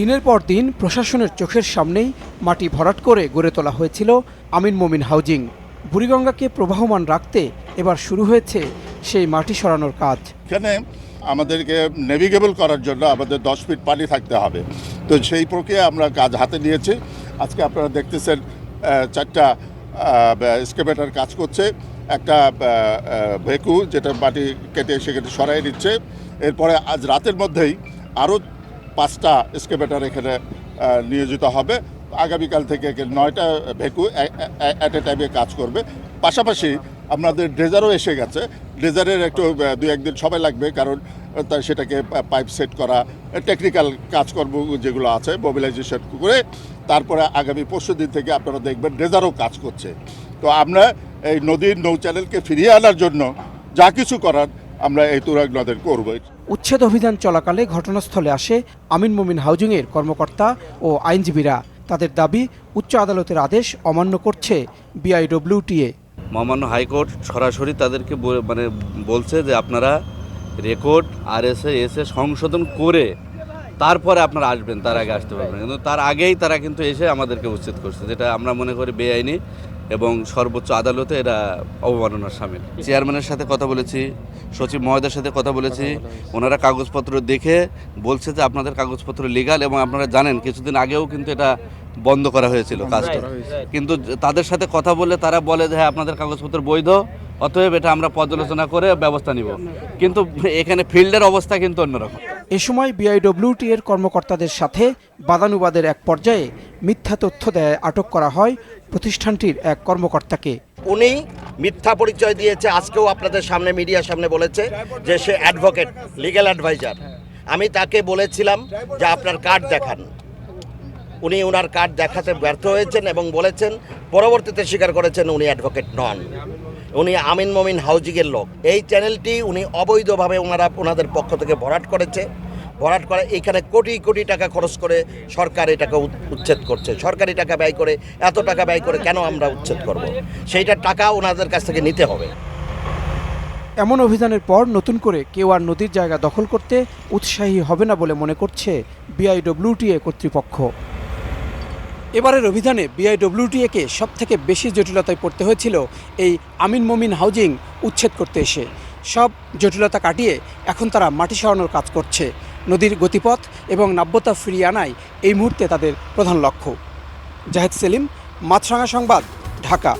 দিনের পর দিন প্রশাসনের চোখের সামনেই মাটি ভরাট করে গড়ে তোলা হয়েছিল আমিন মোমিন হাউজিং। বুড়িগঙ্গাকে প্রবাহমান রাখতে এবার শুরু হয়েছে সেই মাটি সরানোর কাজ। এখানে আমাদেরকে নেভিগেবল করার জন্য আমাদের দশ ফিট পানি থাকতে হবে। তো সেই প্রক্রিয়া আমরা কাজ হাতে নিয়েছি। আজকে আপনারা দেখতেছেন চারটা স্কেভেটার কাজ করছে। একটা ভেকু যেটা মাটি কেটে সেখানে সরাই নিচ্ছে এরপরে আজ রাতের মধ্যেই আরও পাঁচটা স্কেভেটার এখানে নিয়োজিত হবে। আগামীকাল থেকে নয়টা ভেকু অ্যাট এ টাইমে কাজ করবে। পাশাপাশি আপনাদের ড্রেজারও এসে গেছে। ড্রেজারের একটু দু একদিন সময় লাগবে কারণ আহ, তা সেটাকে পাইপ সেট করা টেকনিক্যাল কাজকর্ম যেগুলো আছে মোবিলাইজেশন করে তারপরে আগামী পরশু দিন থেকে আপনারা দেখবেন ড্রেজারও কাজ করছে। তো আমরা এই নদীর নৌ চ্যানেলকে ফিরিয়ে আনার জন্য যা কিছু করার আমরা এই তুরাগ নদের করব। উচ্ছেদ অভিযান চলাকালে ঘটনাস্থলে আসে আমিন মমিন হাউজিংয়ের কর্মকর্তা ও আইনজীবীরা। তাদের দাবি উচ্চ আদালতের আদেশ অমান্য করছে বিআইডব্লিউটিএ। মহামান্য হাইকোর্ট সরাসরি তাদেরকে বলে- মানে বলছে যে আপনারা রেকর্ড আর এস এসে সংশোধন করে তারপরে আপনারা আসবেন তার আগে আসতে পারবেন। কিন্তু তার আগেই তারা কিন্তু এসে আমাদেরকে উচ্ছেদ করছে যেটা আমরা মনে করি বেআইনি। এবং সর্বোচ্চ আদালতে এরা অবমাননার সামিল। চেয়ারম্যানের সাথে কথা বলেছি সচিব মহোদয়ের সাথে কথা বলেছি ওনারা কাগজপত্র দেখে বলছে যে আপনাদের কাগজপত্র লিগাল এবং আপনারা জানেন কিছুদিন আগেও কিন্তু এটা বন্ধ করা হয়েছিল কাজটা। কিন্তু তাদের সাথে কথা বলে তারা বলে যে হ্যাঁ আপনাদের কাগজপত্র বৈধ অতএব এটা আমরা পর্যালোচনা করে ব্যবস্থা নিব। কিন্তু এখানে ফিল্ডের অবস্থা কিন্তু অন্যরকম। এ সময় বিআইডব্লিউটি এর কর্মকর্তাদের সাথে বাদানুবাদের এক পর্যায়ে মিথ্যা তথ্য দেয় আটক করা হয় প্রতিষ্ঠানটির এক কর্মকর্তাকে। উনি মিথ্যা পরিচয় দিয়েছে আজকেও আপনাদের সামনে মিডিয়ার সামনে বলেছে যে সে অ্যাডভোকেট লিগ্যাল অ্যাডভাইজার। আমি তাকে বলেছিলাম যে আপনার কার্ড দেখান। উনি ওনার কার্ড দেখাতে ব্যর্থ হয়েছেন এবং বলেছেন পরবর্তীতে স্বীকার করেছেন উনি অ্যাডভোকেট নন। উনি আমিন মমিন হাউজিংয়ের লোক। এই চ্যানেলটি উনি অবৈধভাবে ওনারা ওনাদের পক্ষ থেকে ভরাট করেছে। ভরাট করে, এখানে কোটি কোটি টাকা খরচ করে সরকার এটাকে উচ্ছেদ করছে। সরকারি টাকা ব্যয় করে, এত টাকা ব্যয় করে কেন আমরা উচ্ছেদ করব? সেইটার টাকা ওনাদের কাছ থেকে নিতে হবে। এমন অভিযানের পর নতুন করে কেউ আর নদীর জায়গা দখল করতে উৎসাহী হবে না বলে মনে করছে বিআইডব্লিউটিএ কর্তৃপক্ষ। এবারের বিআইডব্লিউটিএকে সব থেকে বেশি জটিলতায় পড়তে হয়েছিল এই আমিন মমিন হাউজিং উচ্ছেদ করতে এসে। সব জটিলতা কাটিয়ে এখন তারা মাটি সরানোর কাজ করছে। নদীর গতিপথ এবং নাব্যতা ফিরিয়ে আনাই এই মুহূর্তে তাদের প্রধান লক্ষ্য। জাহেদ সেলিম, মাছরাঙা সংবাদ, ঢাকা।